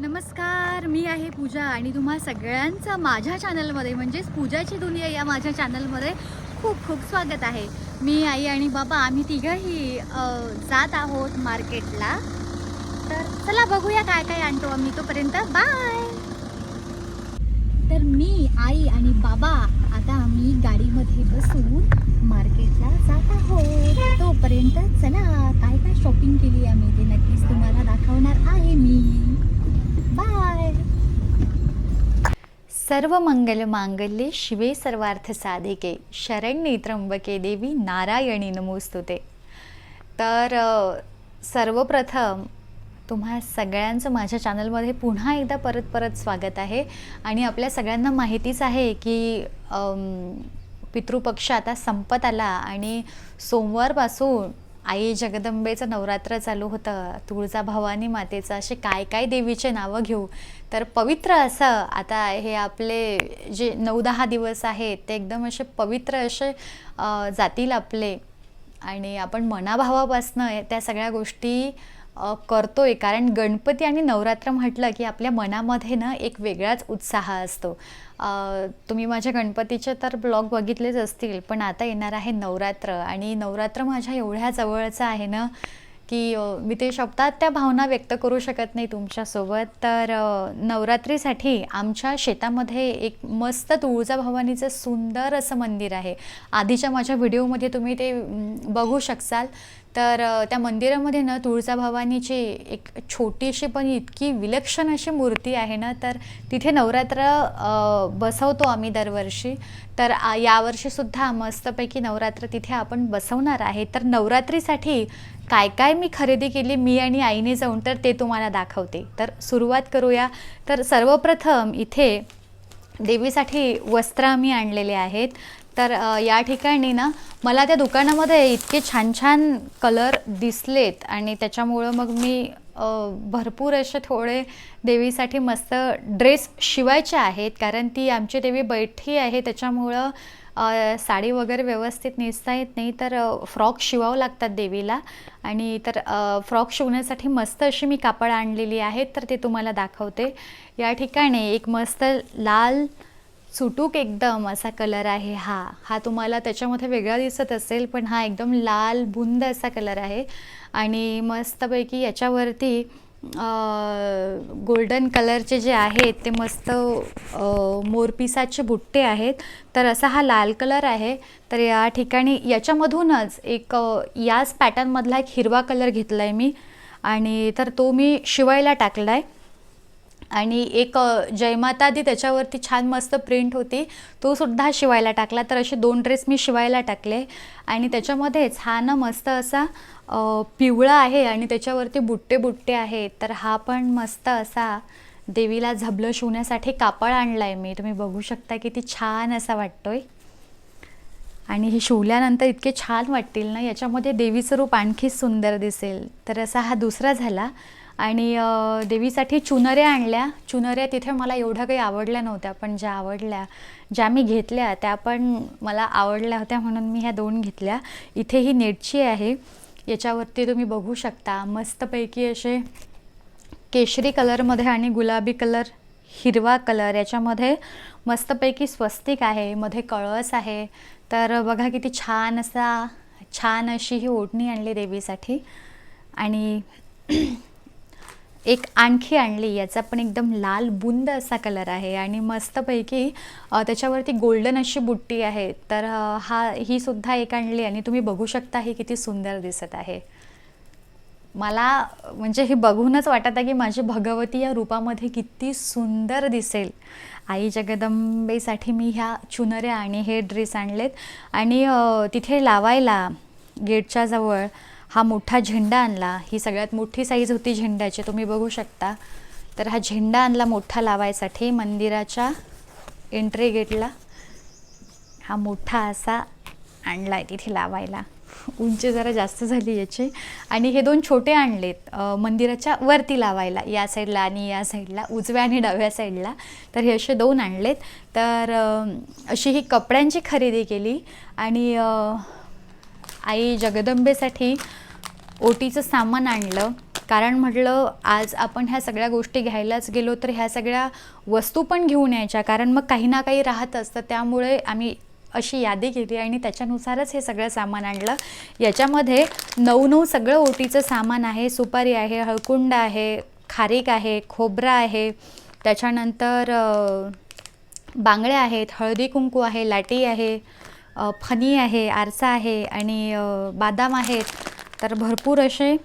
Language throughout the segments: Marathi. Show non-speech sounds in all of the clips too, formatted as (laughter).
नमस्कार मी आहे पूजा आणि तुम्हा सगळ्यांचं माझ्या चॅनलमध्ये म्हणजेच पूजाची दुनिया या माझ्या चॅनलमध्ये खूप खूप स्वागत आहे. मी आई आणि बाबा आम्ही तिघंही जात आहोत मार्केटला. तर चला बघूया काय काय आणतो आम्ही तोपर्यंत. बाय तर मी आई आणि बाबा आता आम्ही गाडीमध्ये बसून मार्केटला जात आहोत. तोपर्यंत चला काय काय शॉपिंग केली आम्ही ते नक्कीच तुम्हाला दाखवणार आहे मी. बाय सर्व मंगल मांगल्ये शिवे सर्वार्थ साधिके. शरण्ये त्र्यंबके देवी नारायणी नमोस्तुते. तर सर्वप्रथम तुम्हा सगळ्यांचं माझ्या चॅनलमध्ये पुन्हा एकदा परत परत स्वागत आहे. आणि आपल्या सगळ्यांना माहितीच आहे की पितृपक्ष आता संपत आला आणि सोमवारपासून आई जगदंबेचं नवरात्र चालू होतं. तुळजा भवानी मातेचं असे काय काय देवीचे नावं घेऊ. तर पवित्र असं आता हे आपले जे नऊ दहा दिवस आहेत ते एकदम असे पवित्र असे जातील आपले. आणि आपण मनाभावापासनं त्या सगळ्या गोष्टी करतोय. कारण गणपती आणि नवरात्र म्हटलं की आपल्या मनामध्ये ना एक वेगळाच उत्साह असतो. तुम्ही माझ्या गणपतीचे तर ब्लॉग बघितलेच असतील पण आता येणार आहे नवरात्र. आणि नवरात्र माझ्या एवढ्या जवळचं आहे ना की मी ते शब्दात त्या भावना व्यक्त करू शकत नाही तुमच्यासोबत. तर नवरात्रीसाठी आमच्या शेतामध्ये एक मस्त तुळजाभवानीचं सुंदर असं मंदिर आहे. आधीच्या माझ्या व्हिडिओमध्ये तुम्ही ते बघू शकसाल. तर त्या मंदिरामध्ये ना तुळजाभवानीची एक छोटीशी पण इतकी विलक्षण अशी मूर्ती आहे ना तर तिथे नवरात्र बसवतो आम्ही दरवर्षी. तर यावर्षीसुद्धा मस्तपैकी नवरात्र तिथे आपण बसवणार आहे. तर नवरात्रीसाठी काय काय मी खरेदी केली मी आणि आईने जाऊन तर ते तुम्हाला दाखवते. तर सुरुवात करूया. तर सर्वप्रथम इथे देवीसाठी वस्त्र आम्ही आणलेले आहेत. तर या ठिकाणी ना मला त्या दुकानामध्ये इतके छान छान कलर दिसलेत आणि त्याच्यामुळं मग मी भरपूर असे थोडे देवीसाठी मस्त ड्रेस शिवायचे आहेत. कारण ती आमची देवी बैठी आहे त्याच्यामुळं साडी वगैरे व्यवस्थित नेसता येत नाही. तर फ्रॉक शिवावं लागतात देवीला. आणि तर फ्रॉक शिवण्यासाठी मस्त अशी मी कापड आणलेली आहेत तर ते तुम्हाला दाखवते. या ठिकाणी एक मस्त लाल सुटूक एकदम असा कलर आहे. हा हा तुम्हाला त्याच्यामध्ये वेगळा दिसत असेल पण हा एकदम लाल बुंद असा कलर आहे. आणि मस्तपैकी याच्यावरती गोल्डन कलरचे जे आहेत ते मस्त मोरपिसाचे बुट्टे आहेत. तर असा हा लाल कलर आहे. तर या ठिकाणी याच्यामधूनच एक याच पॅटर्नमधला एक हिरवा कलर घेतला आहे मी. आणि तर तो मी शिवायला टाकला आहे आणि एक जयमाता दी त्याच्यावरती छान मस्त प्रिंट होती. तो सुद्धा शिवायला टाकला. तर असे दोन ड्रेस मी शिवायला टाकले. आणि त्याच्यामध्येच हा ना मस्त असा पिवळा आहे आणि त्याच्यावरती बुट्टे बुट्टे आहेत. तर हा पण मस्त असा देवीला झबलं शिवण्यासाठी कापड आणला आहे मी. तुम्ही बघू शकता किती छान असा वाटतोय. आणि हे शिवल्यानंतर इतके छान वाटतील ना याच्यामध्ये देवीचं रूप आणखी सुंदर दिसेल. तर असा हा दुसरा झाला. आणि देवीसाठी चुनऱ्या आणल्या. चुनऱ्या तिथे मला एवढ्या काही आवडल्या नव्हत्या पण ज्या आवडल्या ज्या मी घेतल्या त्या पण मला आवडल्या होत्या म्हणून मी ह्या दोन घेतल्या. इथे ही नेटची आहे. याच्यावरती तुम्ही बघू शकता. मस्तपैकी असे केशरी कलरमध्ये आणि गुलाबी कलर हिरवा कलर याच्यामध्ये मस्तपैकी स्वस्तिक आहे. मध्ये कळस आहे. तर बघा किती छान असा छान अशी ही ओढणी आणली देवीसाठी. आणि एक आणखी आणली याचा पण एकदम लाल बुंद असा कलर आहे आणि मस्तपैकी त्याच्यावरती गोल्डन अशी बुट्टी आहे. तर हा ही सुद्धा एक आणली आणि तुम्ही बघू शकता ही किती सुंदर दिसत आहे. मला म्हणजे हे बघूनच वाटत आहे की माझी भगवती या रूपामध्ये किती सुंदर दिसेल. आई जगदंबेसाठी मी ह्या चुनऱ्या आणि हे ड्रेस आणलेत. आणि तिथे लावायला गेटच्या जवळ हा मोठा झेंडा आणला. ही सगळ्यात मोठी साईज होती झेंड्याची तुम्ही बघू शकता. तर हा झेंडा आणला मोठा लावायसाठी मंदिराच्या एंट्री गेटला हा मोठा असा आणला आहे तिथे लावायला. उंची जरा जास्त झाली याची. आणि हे दोन छोटे आणलेत मंदिराच्या वरती लावायला या साईडला आणि या साईडला उजव्या आणि डाव्या साईडला तर हे असे दोन आणलेत. तर अशी ही कपड्यांची खरेदी केली. आणि आई जगदंबेसाठी ओटीचं सामान आणलं. कारण म्हटलं आज आपण ह्या सगळ्या गोष्टी घ्यायलाच गेलो तर ह्या सगळ्या वस्तू पण घेऊन यायच्या. कारण मग काही ना काही राहत असतं त्यामुळे आम्ही अशी यादी केली आणि त्याच्यानुसारच हे सगळं सामान आणलं. याच्यामध्ये नऊ नऊ सगळं ओटीचं सामान आहे. सुपारी आहे हळकुंड आहे खारीक आहे खोबरं आहे. त्याच्यानंतर बांगड्या आहेत हळदी कुंकू आहे लाटी आहे फणी आहे आरसा आहे आणि बादाम आहेत. तर भरपूर असे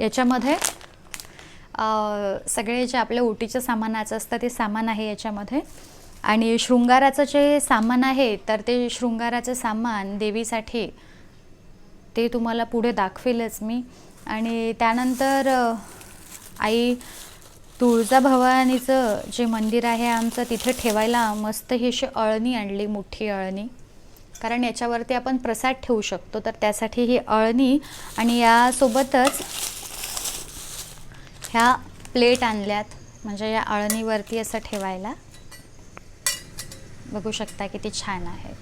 याच्यामध्ये सगळे जे आपल्या ओटीचं सामानाचं असतं ते सामान आहे याच्यामध्ये. आणि शृंगाराचं जे सामान आहे तर ते शृंगाराचं सामान देवीसाठी ते तुम्हाला पुढे दाखवेलच मी. आणि त्यानंतर आई तुळजाभवानीचं जे मंदिर आहे आमचं तिथे ठेवायला मस्त ही अशी अळणी आणली मोठी अळणी. कारण याच्यावरती आपण प्रसाद ठेवू शकतो. तर त्यासाठी ही अळणी आणि यासोबतच ह्या प्लेट आणल्यात. म्हणजे या अळणीवरती असं ठेवायला. बघू शकता किती छान आहे.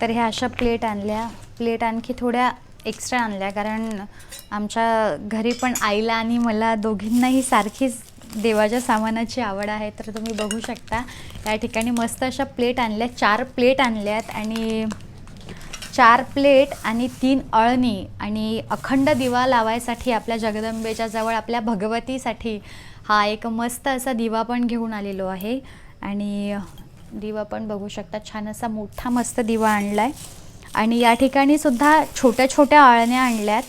तर ह्या अशा प्लेट आणल्या. प्लेट आणखी थोड्या एक्स्ट्रा आणल्या. कारण आमच्या घरी पण आईला आणि मला दोघींनाही सारखीच देवाच्या सामानाची आवड आहे तर तुम्ही बघू शकता. या ठिकाणी मस्त अशा प्लेट आणल्या चार प्लेट आणल्यात आणि चार प्लेट आणि तीन अळणी आणि अखंड दिवा लावायसाठी आपल्या जगदंबेच्या जवळ आपल्या भगवतीसाठी हा एक मस्त असा दिवा पण घेऊन आलेलो आहे. आणि दिवा पण बघू शकता छान असा मोठा मस्त दिवा आणला आहे आणि या ठिकाणी सुद्धा छोट्या छोट्या आळण्या आणल्यात.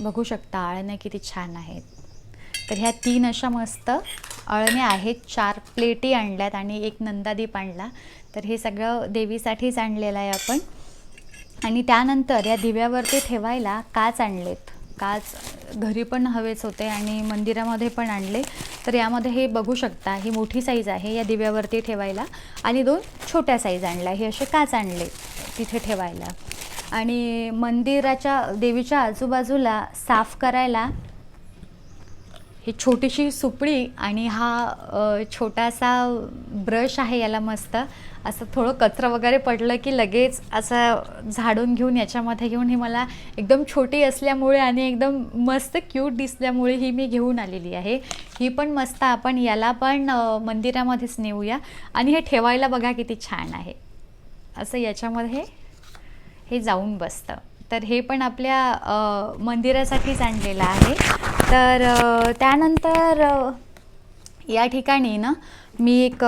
बघू शकता आळण्या किती छान आहेत. तर ह्या तीन अशा मस्त अळण्या आहेत. चार प्लेटी आणल्यात आणि एक नंदादीप आणला. तर हे सगळं देवीसाठीच आणलेलं आहे आपण. आणि त्यानंतर या दिव्यावरती ठेवायला काच आणलेत. काच घरी पण हवेच होते आणि मंदिरामध्ये पण आणले. तर यामध्ये हे बघू शकता ही मोठी साईज आहे या दिव्यावरती ठेवायला. आणि दोन छोट्या साईज आणल्या. हे असे काच आणले तिथे ठेवायला. आणि मंदिराच्या देवीच्या आजूबाजूला साफ करायला ही छोटीशी सुपळी आणि हा छोटासा ब्रश आहे याला मस्त. असं थोडं कचरा वगैरे पडलं की लगेच असं झाडून घेऊन याच्यामध्ये घेऊन ही मला एकदम छोटी असल्यामुळे आणि एकदम मस्त क्यूट दिसल्यामुळे ही मी घेऊन आलेली आहे. ही पण मस्त आपण याला पण मंदिरामध्येच नेऊया. आणि हे ठेवायला बघा किती छान आहे. असं याच्यामध्ये हे जाऊन बसतं. तर हे पण आपल्या मंदिरासाठीच आणलेलं आहे. तर त्यानंतर या ठिकाणी ना मी एक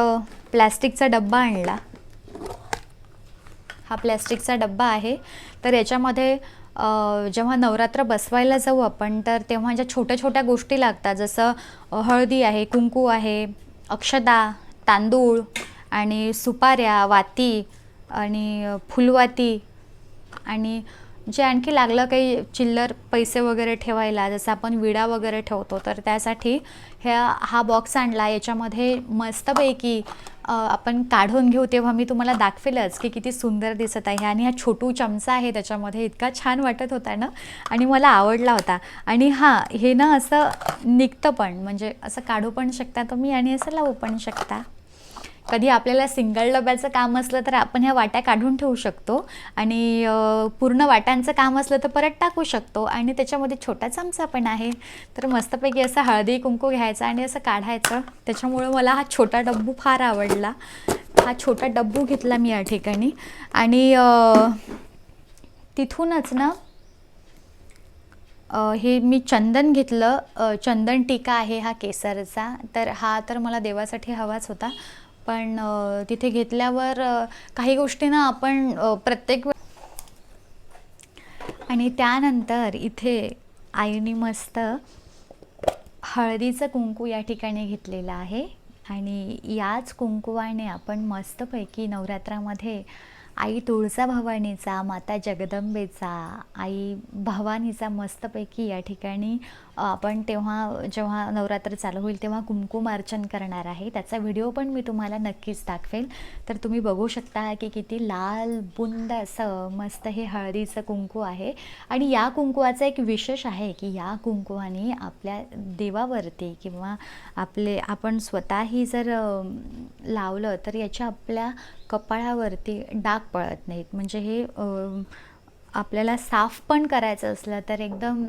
प्लॅस्टिकचा डब्बा आणला. हा प्लॅस्टिकचा डब्बा आहे. तर याच्यामध्ये जेव्हा नवरात्र बसवायला जाऊ आपण तर तेव्हा ज्या छोट्या छोट्या गोष्टी लागतात जसं हळदी आहे कुंकू आहे अक्षता तांदूळ आणि सुपाऱ्या वाती आणि फुलवाती आणि जे आणखी लागलं काही चिल्लर पैसे वगैरे ठेवायला जसं आपण विडा वगैरे ठेवतो तर त्यासाठी ह्या हा बॉक्स आणला. याच्यामध्ये मस्तपैकी आपण काढून घेऊ तेव्हा मी तुम्हाला दाखवेलच की किती सुंदर दिसत आहे. आणि हा छोटू चमचा आहे त्याच्यामध्ये इतका छान वाटत होता ना? आणि मला आवडला होता. आणि हां हे ना असं निघतं पण म्हणजे असं काढू पण शकता तुम्ही आणि असं लावू पण शकता. कधी आपल्याला सिंगल डब्याचं काम असलं तर आपण ह्या वाट्या काढून ठेवू शकतो आणि पूर्ण वाट्यांचं काम असलं तर परत टाकू शकतो आणि त्याच्यामध्ये छोटा चमचा पण आहे. तर मस्तपैकी असं हळदी कुंकू घ्यायचं आणि असं काढायचं. त्याच्यामुळे मला हा छोटा डब्बू फार आवडला. हा छोटा डब्बू घेतला मी या ठिकाणी. आणि तिथूनच ना हे मी चंदन घेतलं. चंदन टीका आहे हा केसरचा. तर हा तर मला देवासाठी हवाच होता. पण तिथे घेतल्यावर काही गोष्टींना आपण प्रत्येक वेळ आणि त्यानंतर इथे आईने मस्त हळदीचं कुंकू या ठिकाणी घेतलेलं आहे. आणि याच कुंकुवाने आपण मस्तपैकी नवरात्रामध्ये आई तुळजाभवानीचा माता जगदंबेचा आई भवानीचा मस्तपैकी या ठिकाणी आपण तेव्हा जेव्हा नवरात्र चालू होईल तेव्हा कुंकुमार्चन करणार आहे. त्याचा व्हिडिओ पण मी तुम्हाला नक्कीच दाखवेल. तर तुम्ही बघू शकता की किती लाल बुंद असं मस्त हे हळदीचं कुंकू आहे. आणि या कुंकुवाचं एक विशेष आहे की या कुंकुवाने आपल्या देवावरती किंवा आपले आपण स्वतःही जर लावलं तर याच्या आपल्या कपाळावरती डाग पळत नाहीत. म्हणजे हे आपल्याला साफ पण करायचं असलं तर एकदम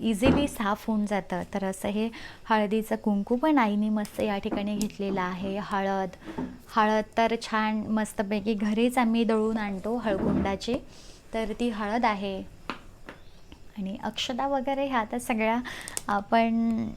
इझिली साफ होऊन जातं. तर असं हे हळदीचं कुंकू पण आईने मस्त या ठिकाणी घेतलेलं आहे. हळद हळद तर छान मस्तपैकी घरीच आम्ही दळून आणतो हळकुंडाची. तर ती हळद आहे. आणि अक्षदा वगैरे ह्या तर सगळ्या आपण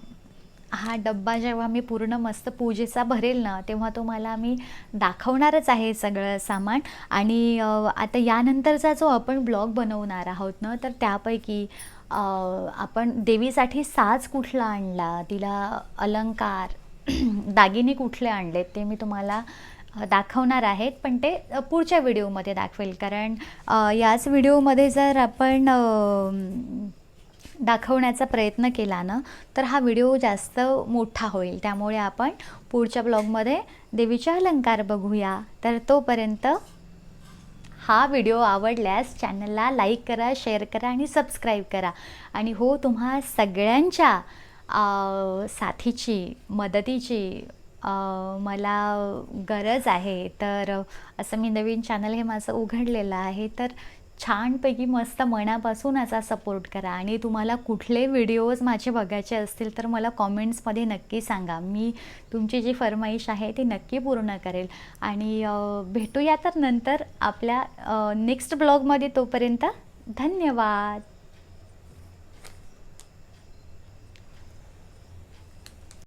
हा डब्बा जेव्हा मी पूर्ण मस्त पूजेचा भरेल ना तेव्हा तुम्हाला मी दाखवणारच आहे सगळं सामान. आणि आता यानंतरचा जो आपण ब्लॉग बनवणार आहोत ना तर त्यापैकी आपण देवीसाठी साज कुठला आणला? तिला अलंकार (clears throat) दागिने कुठले आणलेत ते मी तुम्हाला दाखवणार आहेत. पण ते पुढच्या व्हिडिओमध्ये दाखवेल. कारण याच व्हिडिओमध्ये जर आपण दाखवण्याचा प्रयत्न केला ना तर हा व्हिडिओ जास्त मोठा होईल. त्यामुळे आपण पुढच्या ब्लॉगमध्ये देवीचे अलंकार बघूया. तर तोपर्यंत हा व्हिडिओ आवडल्यास चॅनलला लाईक करा शेअर करा आणि सबस्क्राईब करा. आणि हो तुम्हा सगळ्यांच्या साथीची मदतीची मला गरज आहे. तर असं मी नवीन चॅनल हे माझं उघडलेलं आहे. तर छानपैकी मस्त मनापासून असा सपोर्ट करा. आणि तुम्हाला कुठले व्हिडिओज माझे बघायचे असतील तर मला कॉमेंट्समध्ये नक्की सांगा. मी तुमची जी फरमाईश आहे ती नक्की पूर्ण करेल. आणि भेटूया तर नंतर आपल्या नेक्स्ट ब्लॉगमध्ये तोपर्यंत धन्यवाद.